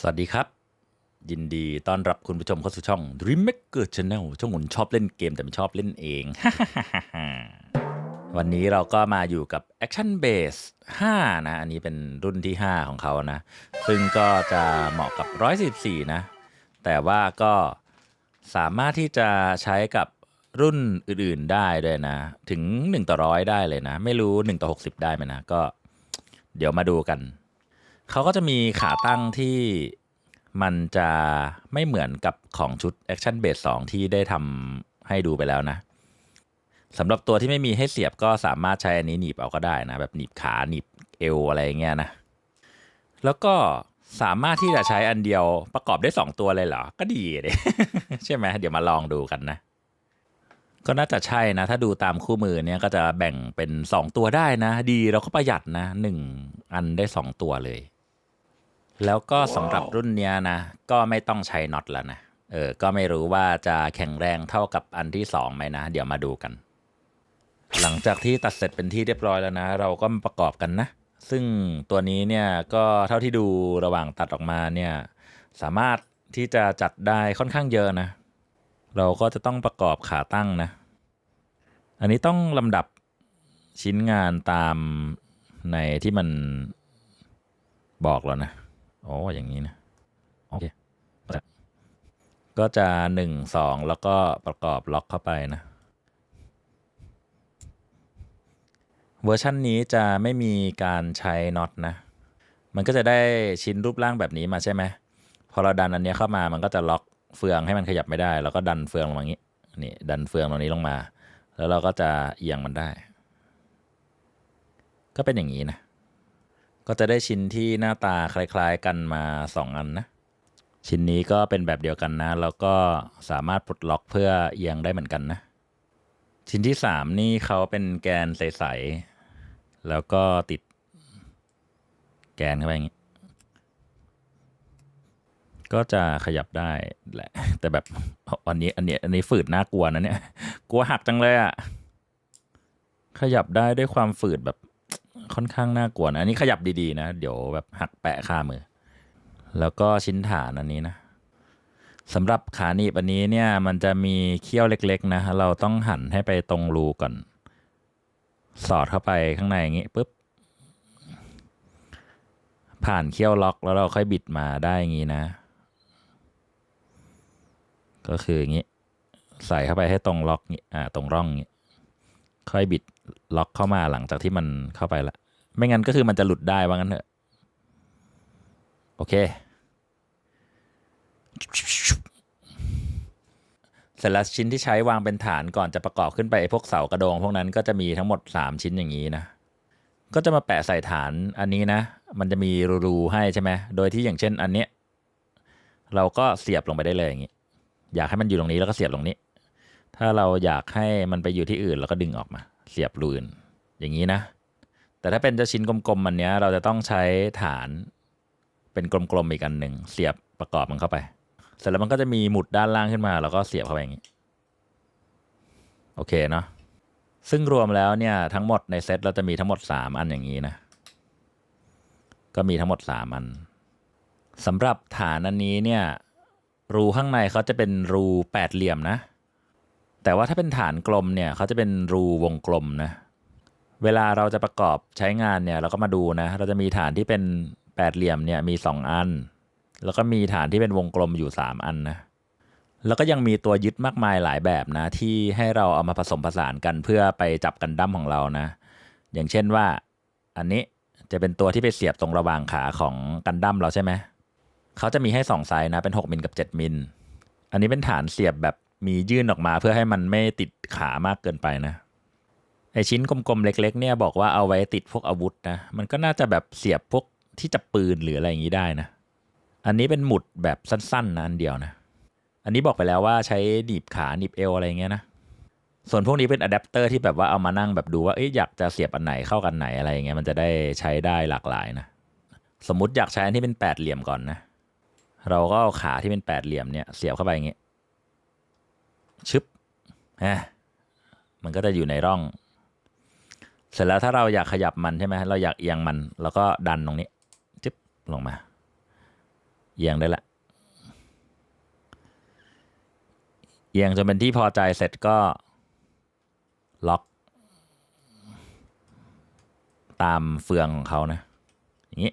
สวัสดีครับ ยินดีต้อนรับคุณผู้ชมเข้าสู่ช่อง Dream Maker Channel ช่องหุ่นชอบเล่นเกมแต่ไม่ชอบเล่นเอง วันนี้เราก็มาอยู่กับ Action Base 5 นะ อันนี้เป็นรุ่นที่ 5 ของเขานะ ซึ่งก็จะเหมาะกับ 114 นะ แต่ว่าก็สามารถที่จะใช้กับรุ่นอื่นๆได้ด้วยนะ ถึง 1 ต่อร้อยได้เลยนะ ไม่รู้ 1 ต่อ 60 ได้ไหมนะ ก็เดี๋ยวมาดูกัน เขาก็จะมีขาตั้งที่มันจะไม่เหมือนกับของชุด Action Base 2 ที่ได้ทำให้ดูไปแล้วนะสำหรับตัวที่ไม่มีให้เสียบก็สามารถใช้อันนี้หนีบเอาก็ได้นะ แบบหนีบขาหนีบเอวอะไรเงี้ยนะ แล้วก็สามารถที่จะใช้อันเดียวประกอบได้ 2 ตัวเลยเหรอ ก็ดีเลยใช่ไหมเดี๋ยวมาลองดูกันนะ ก็น่าจะใช่นะ ถ้าดูตามคู่มือเนี่ยก็จะแบ่งเป็น 2 ตัวได้นะ ดีเราก็ประหยัดนะ 1 อันได้ 2 ตัวเลย แล้วก็สำหรับรุ่นเนี้ยนะ ก็ไม่ต้องใช้น็อตแล้วนะ เออ ก็ไม่รู้ว่าจะแข็งแรงเท่ากับอันที่สองไหมนะ เดี๋ยวมาดูกัน หลังจากที่ตัดเสร็จเป็นที่เรียบร้อยแล้วนะ เราก็มาประกอบกันนะ ซึ่งตัวนี้เนี่ยก็เท่าที่ดูระหว่างตัดออกมาเนี่ย สามารถที่จะจัดได้ค่อนข้างเยอะนะ เราก็จะต้องประกอบขาตั้งนะ อันนี้ต้องลำดับชิ้นงานตามในที่มันบอกแล้วนะ โอ้อย่างนี้นะ โอเค ก็จะหนึ่งสองแล้วก็ประกอบล็อกเข้าไปนะ เวอร์ชันนี้จะไม่มีการใช้น็อตนะ มันก็จะได้ชิ้นรูปร่างแบบนี้มาใช่ไหม พอเราดันอันเนี้ยเข้ามามันก็จะล็อกเฟืองให้มันขยับไม่ได้ แล้วก็ดันเฟืองลงมาอย่างนี้ นี่ดันเฟืองตรงนี้ลงมา แล้วเราก็จะเอียงมันได้ ก็เป็นอย่างนี้นะ ก็จะได้ชิ้นที่หน้าตาคล้าย ๆ กันมา 2 อันนะ ชิ้นนี้ก็เป็นแบบเดียวกันนะ แล้วก็สามารถปลดล็อกเพื่อเอียงได้เหมือนกันนะ ชิ้นที่ 3 นี่เขาเป็นแกนใส ๆ แล้วก็ติดแกนเข้าไปอย่างนี้ ก็จะขยับได้แหละ แต่แบบอันนี้อันนี้อันนี้ฝืดน่ากลัวนะเนี่ย กลัวหักจังเลยอะขยับได้ด้วยความฝืดแบบ ค่อนข้างน่ากลัวนะ อันนี้ขยับดีๆนะ เดี๋ยวแบบหักแปะคามือ แล้วก็ชิ้นฐานอันนี้นะสำหรับขาหนีบอันนี้เนี่ย มันจะมีเขี้ยวเล็ก ๆ นะ เราต้องหันให้ไปตรงรูก่อน สอดเข้าไปข้างในอย่างนี้ปุ๊บ ผ่านเขี้ยวล็อกแล้วเราค่อยบิดมาได้อย่างนี้นะ ก็คืออย่างนี้ ใส่เข้าไปให้ตรงล็อกนี้อ่า ตรงร่องนี้ค่อยบิด ล็อกเข้ามาหลังจากที่มันเข้าไปละไม่งั้นก็คือมันจะหลุดได้ว่างั้นเถอะโอเค เสร็จแล้วชิ้นที่ใช้วางเป็นฐานก่อนจะประกอบขึ้นไปพวกเสากระโดง พวกนั้นก็จะมีทั้งหมด 3 ชิ้นอย่างนี้นะ ก็จะมาแปะใส่ฐานอันนี้นะ มันจะมีรูๆให้ใช่ไหมโดยที่อย่างเช่นอันเนี้ยเราก็เสียบลงไปได้เลยอย่างนี้ อยากให้มันอยู่ตรงนี้แล้วก็เสียบตรงนี้ ถ้าเราอยากให้มันไปอยู่ที่อื่นเราก็ดึงออกมา เสียบรูอื่นอย่างนี้นะ แต่ถ้าเป็นจ้าชิ้นกลมๆมันเนี้ยเราจะต้องใช้ฐานเป็นกลมๆอีกอันหนึ่งเสียบประกอบมันเข้าไป เสร็จแล้วมันก็จะมีหมุดด้านล่างขึ้นมา แล้วก็เสียบเข้าไปอย่างนี้ โอเคเนาะซึ่งรวมแล้วเนี่ยทั้งหมดในเซตเราจะมีทั้งหมด 3 อันอย่างนี้นะ ก็มีทั้งหมด 3 อันสำหรับฐานอันนี้เนี่ยรูข้างในเขาจะเป็นรูแปดเหลี่ยมนะ แต่ว่าถ้าเป็นฐานกลมเนี่ยเขาจะเป็นรูวงกลมนะ เวลาเราจะประกอบใช้งานเนี่ยเราก็มาดูนะ เราจะมีฐานที่เป็นแปดเหลี่ยมเนี่ยมี 2 อัน แล้วก็มีฐานที่เป็นวงกลมอยู่ 3 อันนะ แล้วก็ยังมีตัวยึดมากมายหลายแบบนะ ที่ให้เราเอามาผสมผสานกันเพื่อไปจับกันดั้มของเรานะ อย่างเช่นว่าอันนี้จะเป็นตัวที่ไปเสียบตรงระหว่างขาของกันดั้มเราใช่ไหมเขาจะมีให้2ไซส์นะเป็น 6มิลกับ 7มิลอันนี้เป็นฐานเสียบแบบ มียื่นออกมาเพื่อให้มันไม่ติดขามากเกินไปนะไอชิ้นกลมๆเล็ก ๆ เนี่ยบอกว่าเอาไว้ติดพวกอาวุธนะมันก็น่าจะแบบเสียบพวกที่จับปืนหรืออะไรอย่างนี้ได้นะ อันนี้เป็นหมุดแบบสั้นๆนะอันเดียวนะ อันนี้บอกไปแล้วว่าใช้หนีบขาหนีบเอวอะไรเงี้ยนะส่วนพวกนี้เป็นอะแดปเตอร์ที่แบบว่าเอามานั่งแบบดูว่าเอ๊ะอยากจะเสียบอันไหนเข้ากันไหนอะไรอย่างเงี้ยมันจะได้ใช้ได้หลากหลายนะสมมุติอยากใช้อันที่เป็นแปดเหลี่ยมก่อนนะเราก็เอาขาที่เป็นแปดเหลี่ยมเนี่ยเสียบเข้าไปอย่างเงี้ย ชึบฮะมันก็จะอยู่ในร่อง เสร็จแล้วถ้าเราอยากขยับมันใช่ไหมเราอยากเอียงมันแล้วก็ดันตรงนี้จึ๊บลงมา เอียงได้ละ เอียงจนเป็นที่พอใจเสร็จก็ล็อก ตามเฟืองของเขานะอย่างนี้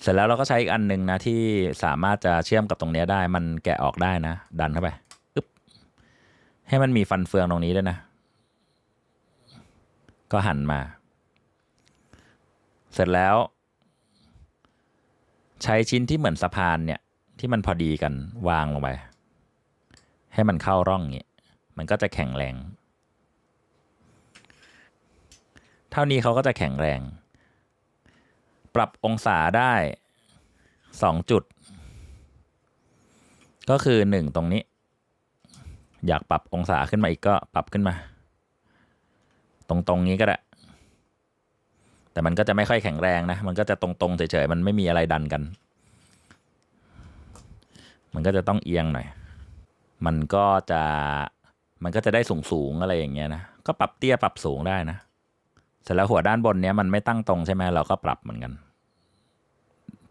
เสร็จแล้วเราก็ใช้อีกอันหนึ่งนะที่สามารถจะเชื่อมกับตรงนี้ได้ มันแกะออกได้นะ ดันเข้าไป ให้มันมีฟันเฟืองตรงนี้ด้วยนะ ก็หันมา เสร็จแล้ว ใช้ชิ้นที่เหมือนสะพานเนี่ย ที่มันพอดีกันวางลงไป ให้มันเข้าร่องอย่างนี้มันก็จะแข็งแรง เท่านี้เขาก็จะแข็งแรง ปรับองศาได้สองจุด ก็คือหนึ่งตรงนี้ อยากปรับองศาขึ้นมาอีกก็ปรับขึ้นมา ตรงตรงนี้ก็ได้ แต่มันก็จะไม่ค่อยแข็งแรงนะ มันก็จะตรงๆเฉยๆ มันไม่มีอะไรดันกัน มันก็จะต้องเอียงหน่อย มันก็จะมันก็จะได้สูงๆอะไรอย่างเงี้ยนะ ก็ปรับเตี้ยปรับสูงได้นะ เสร็จแล้วหัวด้านบนเนี้ยมันไม่ตั้งตรงใช่ไหมเราก็ปรับเหมือนกัน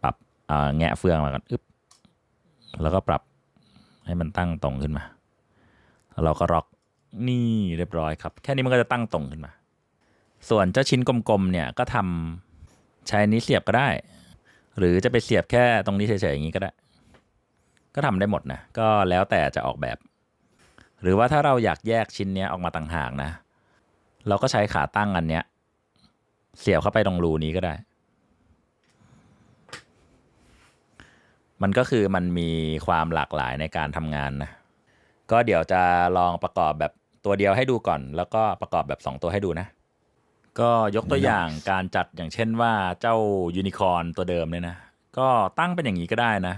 ปรับแงะเฟืองมากันอึ๊บแล้วก็ปรับให้มันตั้งตรงขึ้นมา เราก็ล็อกนี่เรียบร้อยครับ แค่นี้มันก็จะตั้งตรงขึ้นมา ส่วนเจ้าชิ้นกลมๆเนี่ยก็ทำใช้นี้เสียบก็ได้ หรือจะไปเสียบแค่ตรงนี้เฉยๆอย่างนี้ก็ได้ ก็ทำได้หมดนะ ก็แล้วแต่จะออกแบบ หรือว่าถ้าเราอยากแยกชิ้นเนี้ยออกมาต่างหากนะ เราก็ใช้ขาตั้งอันเนี้ย เสียบเข้าไปตรงรูนี้ก็ได้ มันก็คือมันมีความหลากหลายในการทำงานนะ ก็เดี๋ยวจะลองประกอบแบบตัวเดียวให้ดูก่อน แล้วก็ประกอบแบบ 2 ตัวให้ดูนะ ก็ยกตัวอย่างการจัดอย่างเช่นว่าเจ้ายูนิคอร์นตัวเดิมเนี่ยนะ ก็ตั้งเป็นอย่างนี้ก็ได้นะ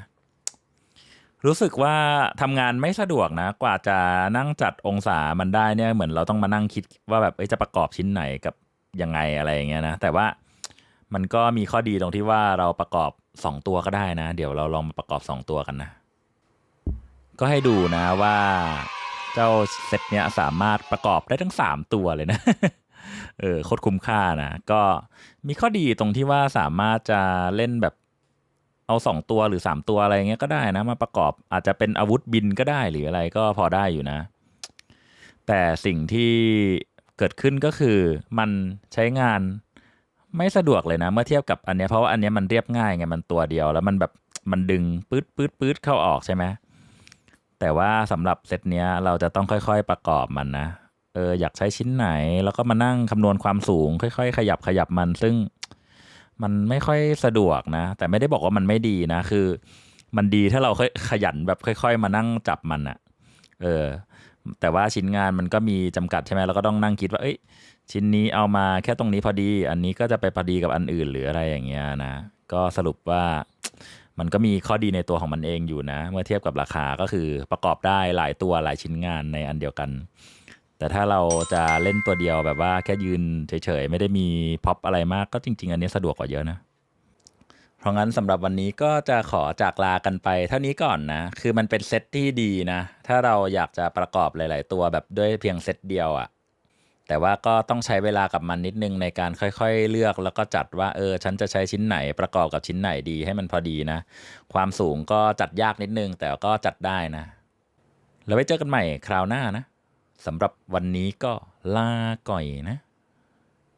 รู้สึกว่าทำงานไม่สะดวกนะ กว่าจะนั่งจัดองศามันได้เนี่ยเหมือนเราต้องมานั่งคิดว่าแบบเอ้ยจะประกอบชิ้นไหนกับยังไงอะไรอย่างเงี้ยนะ แต่ว่ามันก็มีข้อดีตรงที่ว่าเราประกอบ 2 ตัวก็ได้นะ เดี๋ยวเราลองมาประกอบ 2 ตัวกันนะ ก็ให้ดูนะว่าเจ้าเซตเนี้ยสามารถประกอบได้ทั้ง 3 ตัวเลยนะ เออโคตรคุ้มค่านะ ก็มีข้อดีตรงที่ว่าสามารถจะเล่นแบบเอาสองตัวหรือสามตัวอะไรเงี้ยก็ได้นะ มาประกอบอาจจะเป็นอาวุธบินก็ได้หรืออะไรก็พอได้อยู่นะ แต่สิ่งที่เกิดขึ้นก็คือมันใช้งานไม่สะดวกเลยนะ เมื่อเทียบกับอันเนี้ยเพราะว่าอันเนี้ยมันเรียบง่ายไงมันตัวเดียว แล้วมันแบบมันดึงปื๊ดปื๊ดปื๊ดเข้าออกใช่ไหม แต่ว่าสำหรับเซตเนี้ยเราจะต้องค่อยๆประกอบมันนะเอออยากใช้ชิ้นไหน แล้วก็มานั่งคำนวณความสูง ค่อย ๆ ขยับขยับมันซึ่งมันไม่ค่อยสะดวกนะ แต่ไม่ได้บอกว่ามันไม่ดีนะ คือ มันดีถ้าเราค่อยขยันแบบค่อย ๆ มานั่งจับมันอะเออ แต่ว่าชิ้นงานมันก็มีจำกัดใช่ไหมเราก็ต้องนั่งคิดว่า เอ้ย ชิ้นนี้เอามาแค่ตรงนี้พอดี อันนี้ก็จะไปพอดีกับอันอื่นหรืออะไรอย่างเงี้ยนะ ก็สรุปว่า มันก็มีข้อดีในตัวของมันเองอยู่นะ เมื่อเทียบกับราคาก็คือประกอบได้หลายตัวหลายชิ้นงานในอันเดียวกัน แต่ถ้าเราจะเล่นตัวเดียวแบบว่าแค่ยืนเฉยๆ ไม่ได้มีพ็อปอะไรมากก็จริง ๆ อันนี้สะดวกกว่าเยอะนะเพราะงั้นสำหรับวันนี้ก็จะขอจากลากันไป เท่านี้ก่อนนะ คือมันเป็นเซตที่ดีนะ ถ้าเราอยากจะประกอบหลาย ๆ ตัวแบบด้วยเพียงเซตเดียวอะ่ะ แต่ว่าก็ต้องใช้เวลากับมันนิดนึงในการค่อยๆ เลือกแล้วก็จัดว่าเออฉันจะใช้ชิ้นไหนประกอบกับชิ้นไหนดีให้มันพอดีนะ ความสูงก็จัดยากนิดนึง แต่ก็จัดได้นะ แล้วไว้เจอกันใหม่คราวหน้านะสำหรับวันนี้ก็ลาก่อยนะ